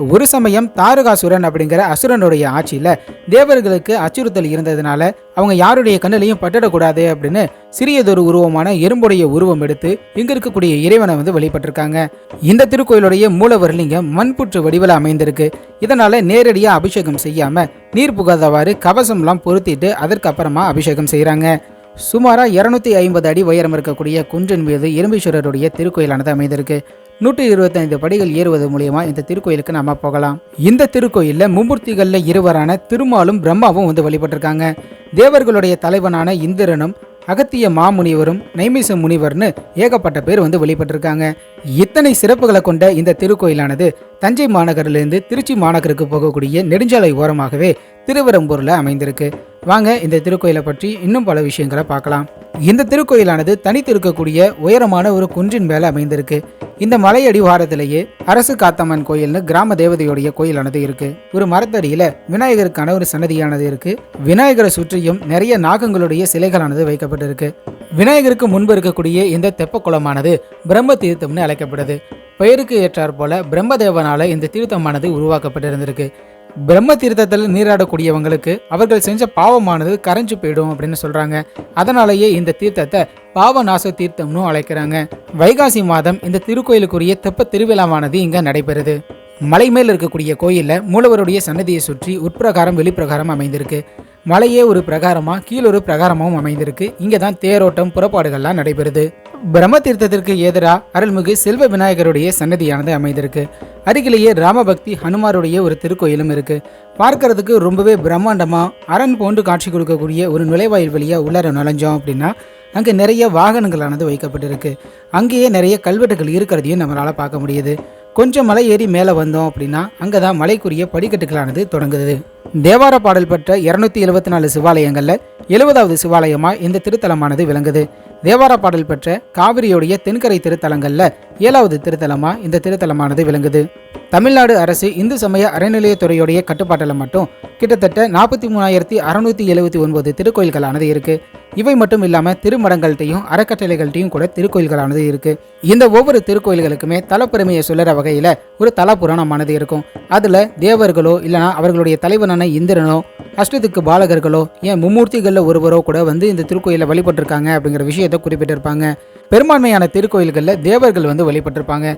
ஒரு சமயம் தாரகாசுரன் அப்படிங்கிற அசுரனுடைய ஆட்சியில் தேவர்களுக்கு அச்சுறுத்தல் இருந்ததுனால அவங்க யாருடைய கண்ணிலையும் பட்டுடக்கூடாது அப்படின்னு சிறியதொரு உருவமான எறும்புடைய உருவம் எடுத்து இங்க இருக்கக்கூடிய இறைவனை வந்து வழிபட்டிருக்காங்க. இந்த திருக்கோயிலுடைய மூலவர்லிங்கம் மண்புற்று வடிவில் அமைந்திருக்கு. இதனால நேரடியாக அபிஷேகம் செய்யாம நீர் புகாதவாறு கவசம்லாம் பொருத்திட்டு அதற்கு அப்புறமா அபிஷேகம் செய்கிறாங்க சுமாராக இரநூத்தி ஐம்பது அடி உயரம் இருக்கக்கூடிய குன்றின் மீது எறும்பீஸ்வரருடைய திருக்கோயிலானது அமைந்திருக்கு. நூற்றி இருபத்தைந்து படிகள் ஏறுவது மூலியமா இந்த திருக்கோயிலுக்கு நம்ம போகலாம். இந்த திருக்கோயிலில் மும்மூர்த்திகளில் இருவரான திருமாலும் பிரம்மாவும் வந்து வழிபட்டிருக்காங்க. தேவர்களுடைய தலைவனான இந்திரனும் அகத்திய மாமுனிவரும் நைமிச முனிவர்னு ஏகப்பட்ட பேர் வந்து வெளிப்பட்டிருக்காங்க இத்தனை சிறப்புகளை கொண்ட இந்த திருக்கோயிலானது தஞ்சை மாநகரிலிருந்து திருச்சி மாநகருக்கு போகக்கூடிய நெடுஞ்சாலை ஓரமாகவே திருவரம்பூரில் அமைந்திருக்கு. வாங்க இந்த திருக்கோயிலை பற்றி இன்னும் பல விஷயங்களை பார்க்கலாம். இந்த திருக்கோயிலானது தனித்து இருக்கக்கூடிய உயரமான ஒரு குன்றின் மேலே அமைந்திருக்கு. இந்த மலை அடிவாரத்திலேயே அரசு காத்தம்மன் கோயில்னு கிராம தேவதையுடைய கோயிலானது இருக்கு. ஒரு மரத்தடியில விநாயகருக்கான ஒரு சன்னதியானது இருக்கு. விநாயகரை சுற்றியும் நிறைய நாகங்களுடைய சிலைகளானது வைக்கப்பட்டிருக்கு. விநாயகருக்கு முன்பு இருக்கக்கூடிய இந்த தெப்ப குளமானது பிரம்ம தீர்த்தம்னு அழைக்கப்படுது. பெயருக்கு ஏற்றாற் போல பிரம்மதேவனால இந்த தீர்த்தமானது உருவாக்கப்பட்டிருந்திருக்கு. பிரம்ம தீர்த்தத்தில் நீராடக்கூடியவங்களுக்கு அவர்கள் செஞ்ச பாவமானது கரைஞ்சு போயிடும் அப்படின்னு சொல்றாங்க. அதனாலேயே இந்த தீர்த்தத்தை பாவநாச தீர்த்தம்னு அழைக்கிறாங்க. வைகாசி மாதம் இந்த திருக்கோயிலுக்குரிய தெப்ப திருவிழாவானது இங்க நடைபெறுது. மலை மேல் இருக்கக்கூடிய கோயிலில் மூலவருடைய சன்னதியை சுற்றி உட்பிரகாரம் வெளிப்பிரகாரம் அமைந்திருக்கு. மலையே ஒரு பிரகாரமாக கீழே ஒரு பிரகாரமாகவும் அமைந்திருக்கு. இங்கே தான் தேரோட்டம் புறப்பாடுகள்லாம் நடைபெறுது. பிரம்ம தீர்த்தத்திற்கு எதிராக அருள்மிகு செல்வ விநாயகருடைய சன்னதியானது அமைந்திருக்கு. அருகிலேயே ராமபக்தி ஹனுமாருடைய ஒரு திருக்கோயிலும் இருக்கு. பார்க்கறதுக்கு ரொம்பவே பிரம்மாண்டமா அரண் போன்று காட்சி கொடுக்கக்கூடிய ஒரு நுழைவாயில் வழியா உள்ளார நுழைஞ்சோம் அப்படின்னா அங்கே நிறைய வாகனங்களானது வைக்கப்பட்டிருக்கு. அங்கேயே நிறைய கல்வெட்டுகள் இருக்கிறதையும் நம்மளால் பார்க்க முடியுது. கொஞ்சம் மலை ஏறி மேலே வந்தோம் அப்படின்னா அங்கே தான் மலைக்குரிய படிக்கட்டுகளானது தொடங்குது. தேவார பாடல் பெற்ற இருநூத்தி எழுபத்தி நாலு சிவாலயங்களில் எழுபதாவது சிவாலயமாக இந்த திருத்தலமானது விளங்குது. தேவார பாடல் பெற்ற காவிரியுடைய தென்கரை திருத்தலங்களில் ஏழாவது திருத்தலமா இந்த திருத்தலமானது விளங்குது. தமிழ்நாடு அரசு இந்து சமய அறநிலையத்துறையுடைய கட்டுப்பாட்டில் மட்டும் கிட்டத்தட்ட நாற்பத்தி மூணாயிரத்தி அறுநூத்தி எழுபத்தி ஒன்பது திருக்கோயில்களானது இருக்கு. இவை மட்டும் இல்லாம திருமடங்கள்கிட்டையும் அறக்கட்டளைகள்கிட்டையும் கூட திருக்கோயில்களானது இருக்கு. இந்த ஒவ்வொரு திருக்கோயில்களுக்குமே தலப்பெருமையை சொல்லுற வகையில ஒரு தல புராணமானது இருக்கும். அதுல தேவர்களோ இல்லனா அவர்களுடைய தலைவனான இந்திரனோ அஷ்டத்துக்கு பாலகர்களோ ஏன் மும்மூர்த்திகளில் ஒருவரோ கூட வந்து இந்த திருக்கோயிலில் வழிபட்டிருக்காங்க அப்படிங்கிற விஷயத்தை குறிப்பிட்டிருப்பாங்க. பெரும்பான்மையான திருக்கோயில்களில் தேவர்கள் வந்து வழிபட்டிருப்பாங்க.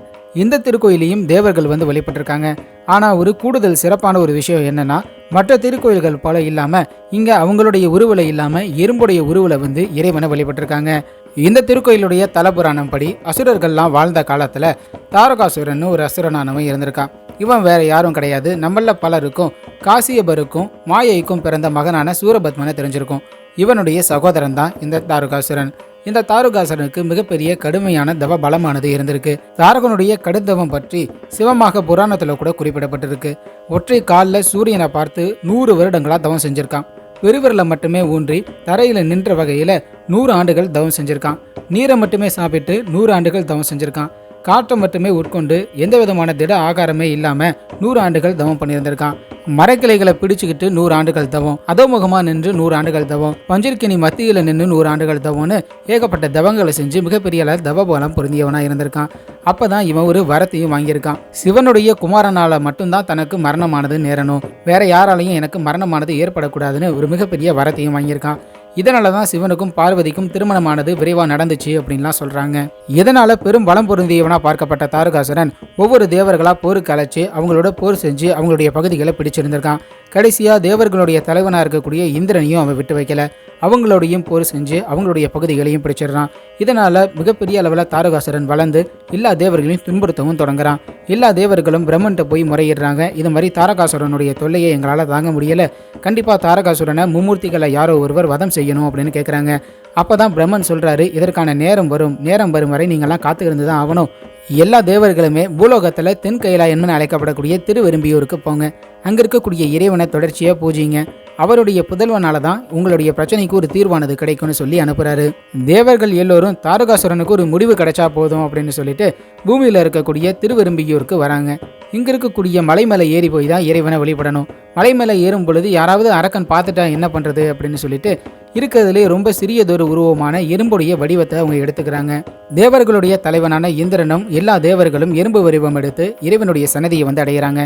இந்த திருக்கோயிலையும் தேவர்கள் வந்து வழிபட்டிருக்காங்க. ஆனால் ஒரு கூடுதல் சிறப்பான ஒரு விஷயம் என்னன்னா மற்ற திருக்கோயில்கள் போல இல்லாமல் இங்கே அவங்களுடைய உருவலை இல்லாமல் எறும்புடைய உருவலை வந்து இறைவனை வழிபட்டிருக்காங்க. இந்த திருக்கோயிலுடைய தலபுராணம் படி அசுரர்கள்லாம் வாழ்ந்த காலத்தில் தாரகாசுரன் ஒரு அசுரனானவன் இருந்திருக்கான். இவன் வேற யாரும் கிடையாது. நம்மள பலருக்கும் காசியபருக்கும் மாயைக்கும் பிறந்த மகனான சூரபத்மனை தெரிஞ்சிருக்கும். இவனுடைய சகோதரன் தான் இந்த தாருகாசுரன். இந்த தாருகாசுரனுக்கு மிகப்பெரிய கடுமையான தவ பலமானது இருந்திருக்கு. தாரகனுடைய கடுந்தவம் பற்றி சிவமாக புராணத்தில் கூட குறிப்பிடப்பட்டிருக்கு. ஒற்றை காலில் சூரியனை பார்த்து நூறு வருடங்களா தவம் செஞ்சிருக்கான். பெருவிரலை மட்டுமே ஊன்றி தரையில் நின்ற வகையில் நூறு ஆண்டுகள் தவம் செஞ்சிருக்கான். நீரை மட்டுமே சாப்பிட்டு நூறு ஆண்டுகள் தவம் செஞ்சுருக்கான். காற்றை மட்டுமே உட்கொண்டு எந்த விதமான திட ஆகாரமே இல்லாமல் நூறு ஆண்டுகள் தவம் பண்ணியிருந்திருக்கான். மரக்கிளைகளை பிடிச்சுக்கிட்டு நூறு ஆண்டுகள் தவம் அதோமுகமாக நின்று நூறு ஆண்டுகள் தவம் பஞ்சிற்கினி மத்தியில் நின்று நூறு ஆண்டுகள் தவம்னு ஏகப்பட்ட தவங்களை செஞ்சு மிகப்பெரிய அளவு தவபலம் பொருந்தியவனாக இருந்திருக்கான். அப்பதான் இவன் ஒரு வரத்தையும் வாங்கியிருக்கான். சிவனுடைய குமாரனால மட்டும்தான் தனக்கு மரணமானது நேரணும். வேற யாராலையும் எனக்கு மரணமானது ஏற்படக்கூடாதுன்னு ஒரு மிகப்பெரிய வரத்தையும் வாங்கியிருக்கான். இதனால தான் சிவனுக்கும் பார்வதிக்கும் திருமணமானது விரைவாக நடந்துச்சு அப்படின்லாம் சொல்றாங்க. இதனால பெரும் பலம் பொருந்தியவனா பார்க்கப்பட்ட தாரகாசுரன் ஒவ்வொரு தேவர்களா போருக்கு அழைச்சி அவங்களோட போர் செஞ்சு அவங்களுடைய பகுதிகளை பிடிச்சிருந்திருக்கான். கடைசியாக தேவர்களுடைய தலைவனாக இருக்கக்கூடிய இந்திரனையும் அவன் விட்டு வைக்கல. அவங்களோடையும் போர் செஞ்சு அவங்களுடைய பகுதிகளையும் பிடிச்சிடுறான். இதனால் மிகப்பெரிய அளவில் தாரகாசுரன் வளர்ந்து எல்லா தேவர்களையும் துன்புறுத்தவும் தொடங்குறான். எல்லா தேவர்களும் பிரம்மன்ட்ட போய் முறையிடுறாங்க. இது மாதிரி தாரகாசுரனுடைய தொல்லையை எங்களால் தாங்க முடியல. கண்டிப்பாக தாரகாசுரனை மும்மூர்த்திகளை யாரோ ஒருவர் வதம் செய்யணும் அப்படின்னு கேட்குறாங்க அப்போ தான் பிரம்மன் சொல்கிறாரு இதற்கான நேரம் வரும். நேரம் வரும் வரை நீங்கள்லாம் காத்துக்கிருந்து தான் ஆகணும். எல்லா தேவர்களுமே பூலோகத்தில் தென் கைலாயம்னு அழைக்கப்படக்கூடிய திருவெரும்பியூருக்கு போங்க. அங்கே இருக்கக்கூடிய இறைவனை தொடர்ச்சியாக பூஜிங்க. அவருடைய புதல்வனால தான் உங்களுடைய பிரச்சனைக்கு ஒரு தீர்வானது கிடைக்கும்னு சொல்லி அனுப்புறாரு. தேவர்கள் எல்லோரும் தாரகாசுரனுக்கு ஒரு முடிவு கிடைச்சா போதும் அப்படின்னு சொல்லிட்டு பூமியில் இருக்கக்கூடிய திருவெரும்பியூருக்கு வராங்க. இங்க இருக்கக்கூடிய மலை மேலே ஏறி போய் தான் இறைவனை வழிபடணும். மலை மேலே ஏறும் பொழுது யாராவது அரக்கன் பார்த்துட்டா என்ன பண்றது அப்படின்னு சொல்லிட்டு இருக்கிறதுலே ரொம்ப சிறியதொரு உருவமான எறும்புடைய வடிவத்தை அவங்க எடுத்துக்கிறாங்க. தேவர்களுடைய தலைவனான இந்திரனும் எல்லா தேவர்களும் எறும்பு வடிவம் எடுத்து இறைவனுடைய சன்னதியை வந்து அடைகிறாங்க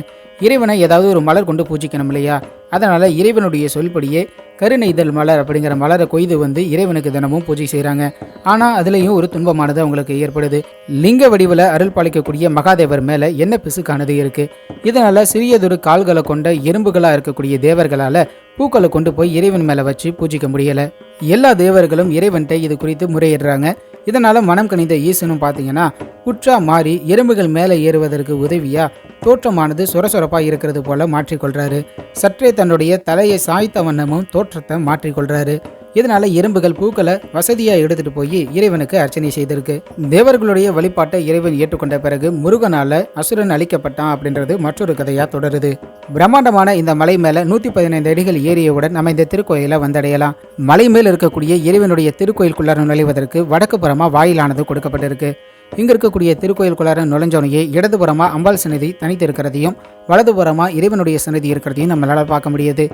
இறைவனை ஏதாவது ஒரு மலர் கொண்டு பூஜிக்கணும் இல்லையா? அதனால் இறைவனுடைய சொல்படியே கருணெய்தல் மலர் அப்படிங்கிற மலரை கொய்து வந்து இறைவனுக்கு தினமும் பூஜை செய்கிறாங்க ஆனால் அதுலேயும் ஒரு துன்பமானது அவங்களுக்கு ஏற்படுது. லிங்க வடிவில் அருள் பாலிக்கக்கூடிய மகாதேவர் மேலே என்ன பிசுக்கானது இருக்குது இதனால் சிறியதொரு கால்களை கொண்ட எறும்புகளாக இருக்கக்கூடிய தேவர்களால் பூக்களை கொண்டு போய் இறைவன் மேலே வச்சு பூஜிக்க முடியலை. எல்லா தேவர்களும் இறைவன்கிட்ட இது குறித்து முறையிடுறாங்க. இதனால மனம் கணித ஈசனும் பார்த்தீங்கன்னா குற்றா மாறி எறும்புகள் மேலே ஏறுவதற்கு உதவியா தோற்றமானது சொரசொரப்பா இருக்கிறது போல மாற்றிக்கொள்றாரு. சற்றே தன்னுடைய தலையை சாய்த்த வண்ணமும் தோற்றத்தை மாற்றிக்கொள்றாரு. இதனால எறும்புகள் பூக்களை வசதியா எடுத்துட்டு போய் இறைவனுக்கு அர்ச்சனை செய்திருக்கு. தேவர்களுடைய வழிபாட்டை இறைவன் ஏற்றுக்கொண்ட பிறகு முருகனால அசுரன் அழிக்கப்பட்டான் அப்படின்றது மற்றொரு கதையா தொடருது. பிரம்மாண்டமான இந்த மலை மேல நூத்தி பதினைந்து அடிகள் ஏறியவுடன் நம்ம இந்த திருக்கோயிலை வந்தடையலாம். மலை மேல் இருக்கக்கூடிய இறைவனுடைய திருக்கோயிலுக்குள்ளார நுழைவதற்கு வடக்கு புறமா வாயிலானது கொடுக்கப்பட்டிருக்கு. இங்க இருக்கக்கூடிய திருக்கோயிலுக்குள்ளார நுழைஞ்சோனையே இடதுபுறமா அம்பாள் சன்னதி தனித்து இருக்கிறதையும் வலதுபுறமா இறைவனுடைய சன்னதி இருக்கிறதையும் நம்மளால பார்க்க முடியுது.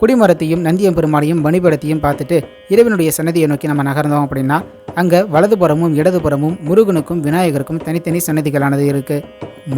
குடிமரத்தையும் நந்தியம்பெருமானையும் வழிபடத்தையும் பார்த்துட்டு இறைவனுடைய சன்னதியை நோக்கி நம்ம நகர்ந்தோம் அப்படின்னா அங்கே வலதுபுறமும் இடதுபுறமும் முருகனுக்கும் விநாயகருக்கும் தனித்தனி சன்னதிகளானது இருக்கு.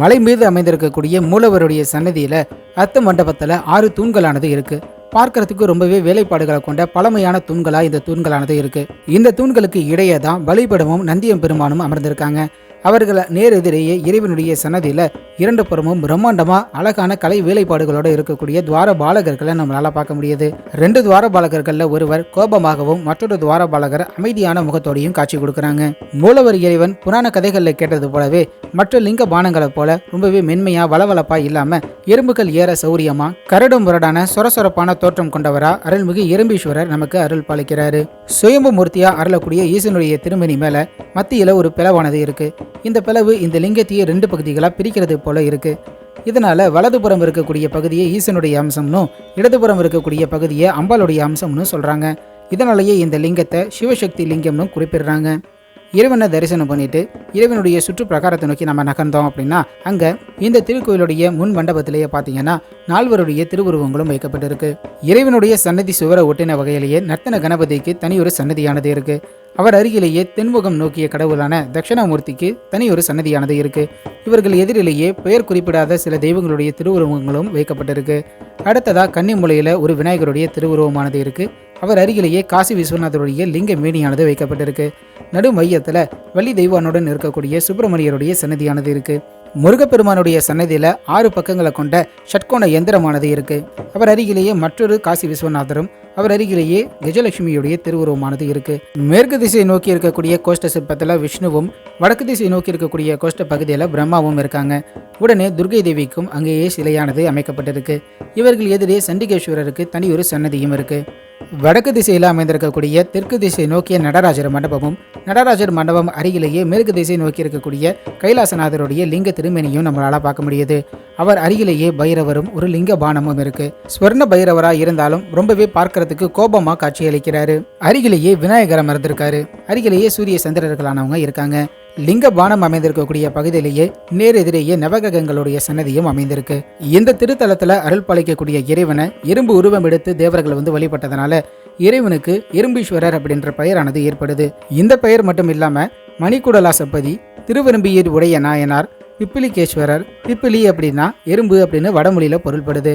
மலை மீது அமைந்திருக்கக்கூடிய மூலவருடைய சன்னதியில் அத்த மண்டபத்தில் ஆறு தூண்களானது இருக்கு. பார்க்கறதுக்கு ரொம்பவே வேலைப்பாடுகளை கொண்ட பழமையான தூண்களாக இந்த தூண்களானது இருக்கு. இந்த தூண்களுக்கு இடையே தான் பலிபடமும் நந்தியம் பெருமானும் அமர்ந்திருக்காங்க. அவர்களை நேரெதிரையே இறைவனுடைய சன்னதியில் இரண்டு புறமும் பிரம்மாண்டமாக அழகான கலை வேலைப்பாடுகளோடு இருக்கக்கூடிய துவார பாலகர்களை நம்மளால் பார்க்க முடியுது. ரெண்டு துவார பாலகர்களில் ஒருவர் கோபமாகவும் மற்றொரு துவார பாலகர் அமைதியான முகத்தோடையும் காட்சி கொடுக்குறாங்க. மூலவர் இறைவன் புராண கதைகளில் கேட்டது போலவே மற்ற லிங்க பானங்களை போல ரொம்பவே மென்மையாக வளவளப்பாக இல்லாமல் எறும்புகள் ஏற சௌரியமாக கரடும் முரடான சொரசொரப்பான தோற்றம் கொண்டவரா அருள்மிகு எறும்பீஸ்வரர் நமக்கு அருள் பாலிக்கிறாரு. சுயம்பு மூர்த்தியாக அருளக்கூடிய ஈசனுடைய திருமணி மேலே மத்தியில் ஒரு பிளவானது இருக்குது இந்த பிளவு இந்த லிங்கத்தையே ரெண்டு பகுதிகளா பிரிக்கிறது போல இருக்கு. இதனால வலதுபுறம் இருக்கக்கூடிய பகுதியை ஈசனுடைய அம்சம்னும் இடதுபுறம் இருக்கக்கூடிய பகுதியை அம்பாளுடைய அம்சம்னு சொல்றாங்க. இதனாலேயே இந்த லிங்கத்தை சிவசக்தி லிங்கம்னு குறிப்பிடுறாங்க. இறைவனை தரிசனம் பண்ணிட்டு இறைவனுடைய சுற்று பிரகாரத்தை நோக்கி நம்ம நகர்ந்தோம் அப்படின்னா அங்க இந்த திருக்கோயிலுடைய முன் மண்டபத்திலேயே பார்த்தீங்கன்னா நால்வருடைய திருவுருவங்களும் வைக்கப்பட்டிருக்கு. இறைவனுடைய சன்னதி சுவரை ஒட்டின வகையிலேயே நர்த்தன கணபதிக்கு தனியொரு சன்னதியானது இருக்கு. அவர் அருகிலேயே தென்முகம் நோக்கிய கடவுளான தட்சிணாமூர்த்திக்கு தனியொரு சன்னதியானது இருக்கு. இவர்கள் எதிரிலேயே பெயர் குறிப்பிடாத சில தெய்வங்களுடைய திருவுருவங்களும் வைக்கப்பட்டிருக்கு. அடுத்ததா கன்னிமூலையில ஒரு விநாயகருடைய திருவுருவமானது இருக்கு. அவர் அருகிலேயே காசி விஸ்வநாதருடைய லிங்க மேனியானது வைக்கப்பட்டிருக்கு. நடு மையத்தில் வள்ளி தெய்வானுடன் இருக்கக்கூடிய சுப்பிரமணியருடைய சன்னதியானது இருக்குது முருகப்பெருமானுடைய சன்னதியில் ஆறு பக்கங்களை கொண்ட ஷட்கோண எந்திரமானது இருக்கு. அவர் அருகிலேயே மற்றொரு காசி விஸ்வநாதரும் அவர் அருகிலேயே கஜலட்சுமியுடைய திருவுருவமானது இருக்கு. மேற்கு திசையை நோக்கி இருக்கக்கூடிய கோஷ்ட சிற்பத்தில் விஷ்ணுவும் வடக்கு திசையை நோக்கி இருக்கக்கூடிய கோஷ்ட பகுதியில் பிரம்மாவும் இருக்காங்க. உடனே துர்கை தேவிக்கும் அங்கேயே சிலையானது அமைக்கப்பட்டிருக்கு. இவர்கள் எதிரே சண்டிகேஸ்வரருக்கு தனியொரு சன்னதியும் இருக்கு. வடக்கு திசையில் அமைந்திருக்கக்கூடிய தெற்கு திசை நோக்கிய நடராஜர் மண்டபமும் நடராஜர் மண்டபம் அருகிலேயே மேற்கு திசை நோக்கி இருக்கக்கூடிய கைலாசநாதருடைய லிங்க திருமேனியும் நம்மளால் பார்க்க முடியுது. அவர் அருகிலேயே பைரவரும் ஒரு லிங்க பானமும் இருக்கு. ஸ்வர்ண பைரவராக இருந்தாலும் ரொம்பவே பார்க்கறதுக்கு கோபமாக காட்சியளிக்கிறாரு. அருகிலேயே விநாயகரம் இருந்திருக்காரு அருகிலேயே சூரிய சந்திரர்களானவங்க இருக்காங்க. லிங்க பானம் அமைந்திருக்கக்கூடிய பகுதியிலேயே நேர் எதிரேயே நவகிரகங்களுடைய சன்னதியும் அமைந்திருக்கு. இந்த திருத்தலத்துல அருள் பாலிக்கக்கூடிய இறைவனை எறும்பு உருவம் எடுத்து தேவர்கள் வந்து வழிபட்டதனால இறைவனுக்கு எறும்பீஸ்வரர் அப்படின்ற பெயரானது ஏற்படுது. இந்த பெயர் மட்டும் இல்லாம மணிக்குடலாசப்பதி திருவெரும்பியர் உடைய நாயனார் பிப்பிலிகேஸ்வரர் பிப்பிலி அப்படின்னா எறும்பு அப்படின்னு வடமொழியில பொருள்படுது.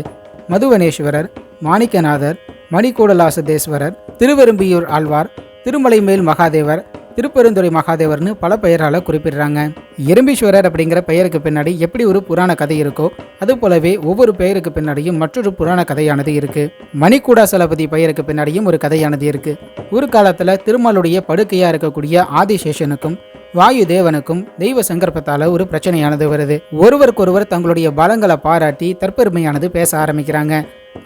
மதுவனேஸ்வரர் மாணிக்கநாதர் மணிக்கூடலாசதேஸ்வரர் திருவெரும்பியூர் ஆழ்வார் திருமலை மேல் மகாதேவர் திருப்பெருந்துறை மகாதேவர்னு பல பெயரால் குறிப்பிடுறாங்க. எறும்பீஸ்வரர் அப்படிங்கிற பெயருக்கு பின்னாடி எப்படி ஒரு புராண கதை இருக்கோ அது போலவே ஒவ்வொரு பெயருக்கு பின்னாடியும் மற்றொரு புராண கதையானது இருக்கு. மணிக்கூடாசலபதி பெயருக்கு பின்னாடியும் ஒரு கதையானது இருக்கு. ஒரு காலத்துல திருமாலுடைய படுக்கையா இருக்கக்கூடிய ஆதிசேஷனுக்கும் வாயு தேவனுக்கும் தெய்வ சங்கற்பத்தால ஒரு பிரச்சனையானது வருது. ஒருவருக்கொருவர் தங்களுடைய பலங்களை பாராட்டி தற்பெருமையானது பேச ஆரம்பிக்கிறாங்க.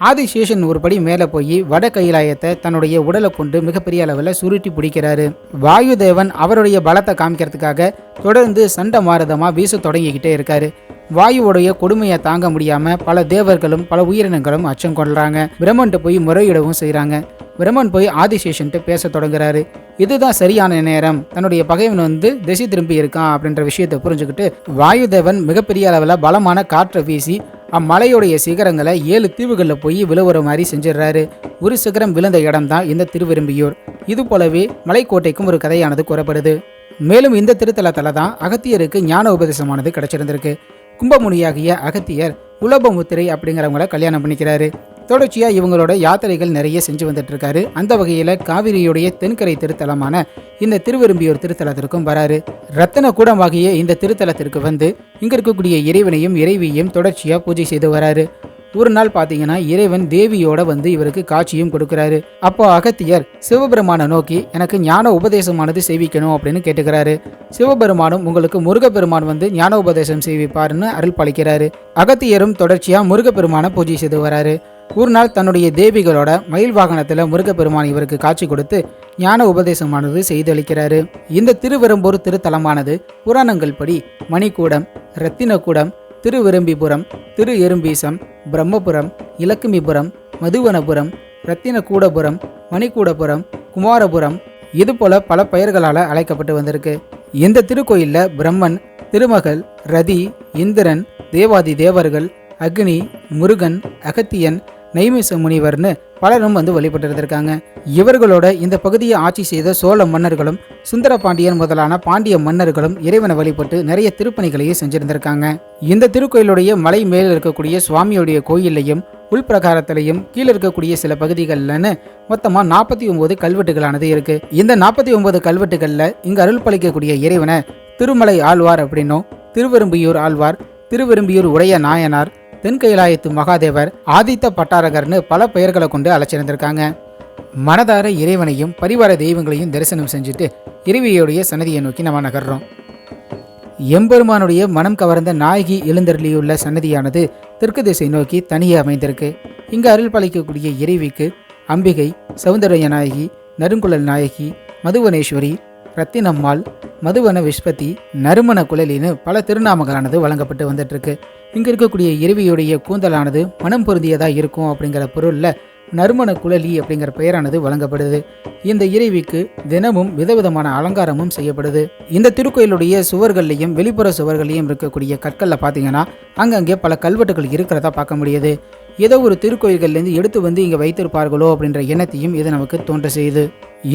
ஆதிசேஷன் ஒரு படி மேலே போய் வட கைலாயத்தை தன்னுடைய உடலை கொண்டு மிகப்பெரிய அளவில் சுருட்டி பிடிக்கிறாரு. வாயு தேவன் அவருடைய பலத்தை காமிக்கிறதுக்காக தொடர்ந்து சண்டை மாரதமா வீச தொடங்கிக்கிட்டே இருக்காரு. வாயுவுடைய கொடுமையை தாங்க முடியாம பல தேவர்களும் பல உயிரினங்களும் அச்சம் கொள்றாங்க. பிரம்மன்ட்டு போய் முறையிடவும் செய்கிறாங்க பிரம்மன் போய் ஆதிசேஷன்ட்டு பேச தொடங்குறாரு. இதுதான் சரியான நேரம். தன்னுடைய பகைவன் வந்து திசை திரும்பி இருக்கான் அப்படின்ற விஷயத்தை புரிஞ்சுக்கிட்டு வாயுதேவன் மிகப்பெரிய அளவில் பலமான காற்றை வீசி அம்மலையுடைய சிகரங்களை ஏழு தீவுகளில் போய் விழுவுற மாதிரி செஞ்சிடுறாரு. ஒரு சிகரம் விழுந்த இடம் தான் இந்த திருவிரும்பியூர். இது போலவே மலைக்கோட்டைக்கும் ஒரு கதையானது கூறப்படுது. மேலும் இந்த திருத்தலத்தில் தான் அகத்தியருக்கு ஞான உபதேசமானது கிடைச்சிருந்திருக்கு. கும்பமுனியாகிய அகத்தியர் உலபமுத்திரை அப்படிங்கிறவங்கள கல்யாணம் பண்ணிக்கிறாரு. தொடர்ச்சியாக இவங்களோட யாத்திரைகள் நிறைய செஞ்சு வந்துட்டு இருக்காரு அந்த வகையில் காவிரியுடைய தென்கரை திருத்தலமான இந்த திருவெரும்பியூர் திருத்தலத்திற்கும் வராரு. ரத்தன கூடமாகிய இந்த திருத்தலத்திற்கு வந்து இங்கே இருக்கக்கூடிய இறைவனையும் இறைவியையும் தொடர்ச்சியாக பூஜை செய்து வராரு. ஒரு நாள் பார்த்தீங்கன்னா இறைவன் தேவியோட வந்து இவருக்கு காட்சியும் கொடுக்குறாரு. அப்போ அகத்தியர் சிவபெருமானை நோக்கி எனக்கு ஞான உபதேசமானது செய்விக்கணும் அப்படின்னு கேட்டுக்கிறாரு. சிவபெருமானும் உங்களுக்கு முருகப்பெருமான் வந்து ஞான உபதேசம் செய்விப்பாருன்னு அருள் பழிக்கிறாரு அகத்தியரும் தொடர்ச்சியாக முருகப்பெருமானை பூஜை செய்து வராரு. ஒரு நாள் தன்னுடைய தேவிகளோட மயில் வாகனத்தில் முருகப்பெருமான் இவருக்கு காட்சி கொடுத்து ஞான உபதேசமானது செய்தளிக்கிறாரு. இந்த திருவெரும்பூர் திருத்தலமானது புராணங்கள் படி மணிக்கூடம் ரத்தினக்கூடம் திருவிரும்பிபுரம் திரு எறும்பீசம் பிரம்மபுரம் இலக்குமிபுரம் மதுவனபுரம் ரத்தினகூடபுரம் மணிக்கூடபுரம் குமாரபுரம் இதுபோல பல பெயர்களால் அழைக்கப்பட்டு வந்திருக்கு. இந்த திருக்கோயிலில் பிரம்மன் திருமகள் ரதி இந்திரன் தேவாதி தேவர்கள் அக்னி முருகன் அகத்தியன் நெய்மிச முனிவர்னு பலரும் வந்து வழிபட்டு இருந்திருக்காங்க இவர்களோட இந்த பகுதியை ஆட்சி செய்த சோழ மன்னர்களும் சுந்தர பாண்டியன் முதலான பாண்டிய மன்னர்களும் இறைவனை வழிபட்டு நிறைய திருப்பணிகளையும் செஞ்சிருந்திருக்காங்க. இந்த திருக்கோயிலுடைய மலை மேல் இருக்கக்கூடிய சுவாமியுடைய கோயிலையும் உள்பிரகாரத்திலையும் கீழே இருக்கக்கூடிய சில பகுதிகள்லன்னு மொத்தமாக நாற்பத்தி ஒன்பது கல்வெட்டுகளானது இருக்கு. இந்த நாற்பத்தி ஒன்பது கல்வெட்டுகளில் இங்கு அருள் பழிக்கக்கூடிய இறைவனை திருமலை ஆழ்வார் அப்படின்னும் திருவெரும்பியூர் ஆழ்வார் திருவெரும்பியூர் உடைய நாயனார் தென்கைலாயத்து மகாதேவர் ஆதித்த பட்டாரகர்னு பல பெயர்களை கொண்டு அழைச்சிருந்திருக்காங்க. மனதார இறைவனையும் பரிவார தெய்வங்களையும் தரிசனம் செஞ்சுட்டு இறைவியுடைய சன்னதியை நோக்கி நம்ம நகர்றோம். எம்பெருமானுடைய மனம் கவர்ந்த நாயகி எழுந்தருளியுள்ள சன்னதியானது தெற்கு திசை நோக்கி தனியே அமைந்திருக்கு. இங்கு அருள் பழிக்கக்கூடிய இறைவிக்கு அம்பிகை சௌந்தரய நாயகி நறுங்குழல் நாயகி மதுவனேஸ்வரி ரத்தினம்மாள் மதுவன விஸ்பதி நறுமண குழலின்னு பல திருநாமங்களானது வழங்கப்பட்டு வந்துட்டு இருக்கு இங்க இருக்கக்கூடிய இறைவியுடைய கூந்தலானது மனம் பொருந்தியதாக இருக்கும் அப்படிங்கிற பொருள்ல நறுமண குழலி அப்படிங்கிற பெயரானது வழங்கப்படுது. இந்த இறைவிக்கு தினமும் விதவிதமான அலங்காரமும் செய்யப்படுது. இந்த திருக்கோயிலுடைய சுவர்கள்லையும் வெளிப்புற சுவர்களையும் இருக்கக்கூடிய கற்களில் பார்த்தீங்கன்னா அங்கங்கே பல கல்வெட்டுகள் இருக்கிறதா பார்க்க முடியுது. ஏதோ ஒரு திருக்கோயில்கள்லேருந்து எடுத்து வந்து இங்கே வைத்திருப்பார்களோ அப்படின்ற எண்ணத்தையும் இது நமக்கு தோன்ற செய்யுது.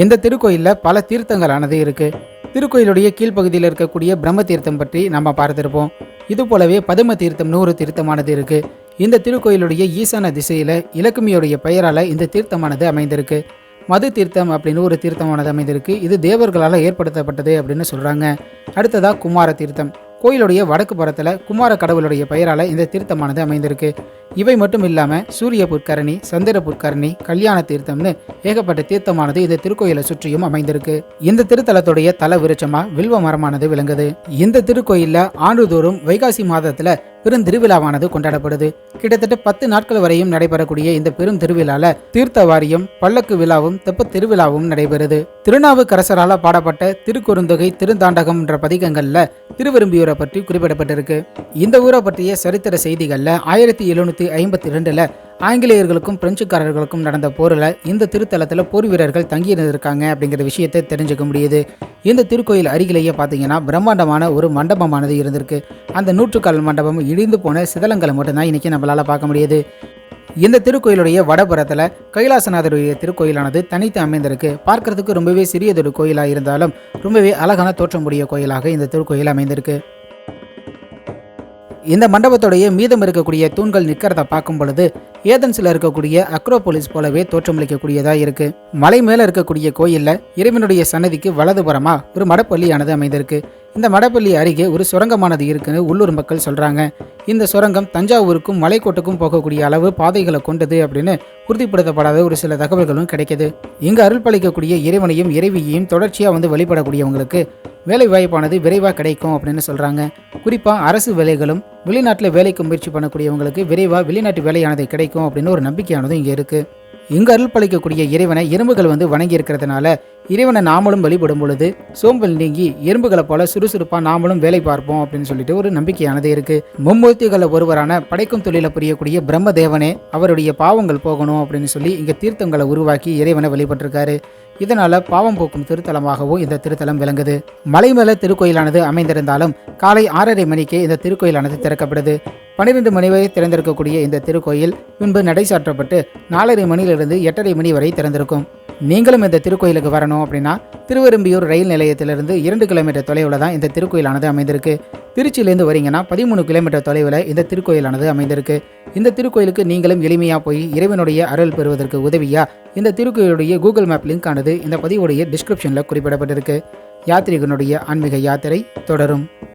இந்த திருக்கோயிலில் பல தீர்த்தங்களானது இருக்கு. திருக்கோயிலுடைய கீழ்ப்பகுதியில் இருக்கக்கூடிய பிரம்ம தீர்த்தம் பற்றி நம்ம பார்த்திருப்போம். இது போலவே பதும தீர்த்தம் நூறு தீர்த்தமானது இருக்கு. இந்த திருக்கோயிலுடைய ஈசான திசையில இலக்குமியுடைய பெயரால இந்த தீர்த்தமானது அமைந்திருக்கு. மது தீர்த்தம் அப்படின்னு ஒரு தீர்த்தமானது அமைந்திருக்கு. இது தேவர்களால் ஏற்படுத்தப்பட்டது அப்படின்னு சொல்றாங்க. அடுத்ததா குமார தீர்த்தம். கோயிலுடைய வடக்கு புறத்தில் குமார கடவுளுடைய பெயரால் இந்த தீர்த்தமானது அமைந்திருக்கு. இவை மட்டும் இல்லாம சூரிய புட்கரணி சந்திர புட்கரணி கல்யாண தீர்த்தம்னு ஏகப்பட்ட தீர்த்தமானது இந்த திருக்கோயிலை சுற்றியும் அமைந்திருக்கு. இந்த திருத்தலத்துடைய தல விருட்சமா வில்வ மரமானது விளங்குது. இந்த திருக்கோயிலில் ஆண்டுதோறும் வைகாசி மாதத்தில் பெரும் திருவிழாவானது கொண்டாடப்படுது. கிட்டத்தட்ட பத்து நாட்கள் வரையும் நடைபெறக்கூடிய இந்த பெரும் திருவிழால தீர்த்த வாரியம் பல்லக்கு விழாவும் தெப்ப திருவிழாவும் நடைபெறுது. திருநாவுக்கரசரால பாடப்பட்ட திருக்குறுந்தொகை திருந்தாண்டகம் என்ற பதிகங்கள்ல திருவெரும்பியூரை பற்றி குறிப்பிடப்பட்டிருக்கு. இந்த ஊரை பற்றிய சரித்திர செய்திகள்ல ஆயிரத்தி எழுநூத்தி ஐம்பத்தி ரெண்டுல ஆங்கிலேயர்களுக்கும் பிரெஞ்சுக்காரர்களுக்கும் நடந்த போரில் இந்த திருத்தலத்தில் போர் வீரர்கள் தங்கியிருந்திருக்காங்க அப்படிங்கிற விஷயத்தை தெரிஞ்சுக்க முடியுது. இந்த திருக்கோயில் அருகிலேயே பார்த்தீங்கன்னா பிரம்மாண்டமான ஒரு மண்டபமானது இருந்திருக்கு. அந்த நூற்றுக்கால் மண்டபம் இடிந்து போன சிதலங்களை மட்டும்தான் இன்னைக்கு நம்மளால் பார்க்க முடியுது. இந்த திருக்கோயிலுடைய வடபுறத்தில் கைலாசநாதருடைய திருக்கோயிலானது தனித்து அமைந்திருக்கு. பார்க்கறதுக்கு ரொம்பவே சிறியதொரு கோயிலாக இருந்தாலும் ரொம்பவே அழகான தோற்றமுடைய கோயிலாக இந்த திருக்கோயில் அமைந்திருக்கு. இந்த மண்டபத்துடைய மீதம் இருக்கக்கூடிய தூண்கள் நிற்கிறத பார்க்கும் பொழுது ஏதன்ஸில் இருக்கக்கூடிய அக்ரோபோலிஸ் போலவே தோற்றமளிக்கக்கூடியதாக இருக்கு. மலை மேலே இருக்கக்கூடிய கோயிலில் இறைவனுடைய சன்னதிக்கு வலதுபுறமா ஒரு மடப்பள்ளியானது அமைந்திருக்கு. இந்த மடப்பள்ளி அருகே ஒரு சுரங்கமானது இருக்குன்னு உள்ளூர் மக்கள் சொல்றாங்க. இந்த சுரங்கம் தஞ்சாவூருக்கும் மலைக்கோட்டுக்கும் போகக்கூடிய அளவு பாதைகளை கொண்டது அப்படின்னு உறுதிப்படுத்தப்படாத ஒரு சில தகவல்களும் கிடைக்கிது. இங்கு அருள் பழிக்கக்கூடிய இறைவனையும் இறைவியையும் தொடர்ச்சியாக வந்து வழிபடக்கூடியவங்களுக்கு வேலை வாய்ப்பானது விரைவாக கிடைக்கும் அப்படின்னு சொல்கிறாங்க குறிப்பாக அரசு வேலைகளும் வெளிநாட்டில் வேலைக்கு முயற்சி பண்ணக்கூடியவங்களுக்கு விரைவாக வெளிநாட்டு வேலையானது கிடைக்கும் அப்படின்னு ஒரு நம்பிக்கையானது இங்கே இருக்குது இங்கு அருள் பழிக்கக்கூடிய இறைவனை எறும்புகள் வந்து வணங்கி இருக்கிறதுனால இறைவனை நாமளும் வழிபடும் பொழுது சோம்பல் நீங்கி எறும்புகளை போல சுறுசுறுப்பாக நாமளும் வேலை பார்ப்போம் அப்படின்னு சொல்லிட்டு ஒரு நம்பிக்கையானது இருக்கு. மும்மூர்த்திகளில் ஒருவரான படைக்கும் தொழிலை புரியக்கூடிய பிரம்ம தேவனே அவருடைய பாவங்கள் போகணும் அப்படின்னு சொல்லி இங்கே தீர்த்தங்களை உருவாக்கி இறைவனை வழிபட்டிருக்காரு. இதனால பாவம் போக்கும் திருத்தலமாகவும் இந்த திருத்தலம் விளங்குது. மலைமேல திருக்கோயிலானது அமைந்திருந்தாலும் காலை ஆறரை மணிக்கே இந்த திருக்கோயிலானது திறக்கப்படுது. பன்னிரெண்டு மணி வரை திறந்திருக்கக்கூடிய இந்த திருக்கோயில் முன்பு நடை சாற்றப்பட்டு நாலரை மணியிலிருந்து எட்டரை மணி வரை திறந்திருக்கும். நீங்களும் இந்த திருக்கோயிலுக்கு வரணும் அப்படின்னா திருவெரும்பியூர் ரயில் நிலையத்திலிருந்து இரண்டு கிலோமீட்டர் தொலைவில் தான் இந்த திருக்கோயிலானது அமைந்திருக்கு. திருச்சியிலேருந்து வரீங்கன்னா பதிமூணு கிலோமீட்டர் தொலைவில் இந்த திருக்கோயிலானது அமைந்திருக்கு. இந்த திருக்கோயிலுக்கு நீங்களும் எளிமையாக போய் இறைவனுடைய அருள் பெறுவதற்கு உதவியா இந்த திருக்கோயிலுடைய கூகுள் மேப் லிங்க் ஆனது இந்த பதிவுடைய டிஸ்கிரிப்ஷனில் குறிப்பிடப்பட்டிருக்கு. யாத்ரீகனுடைய ஆன்மீக யாத்திரை தொடரும்.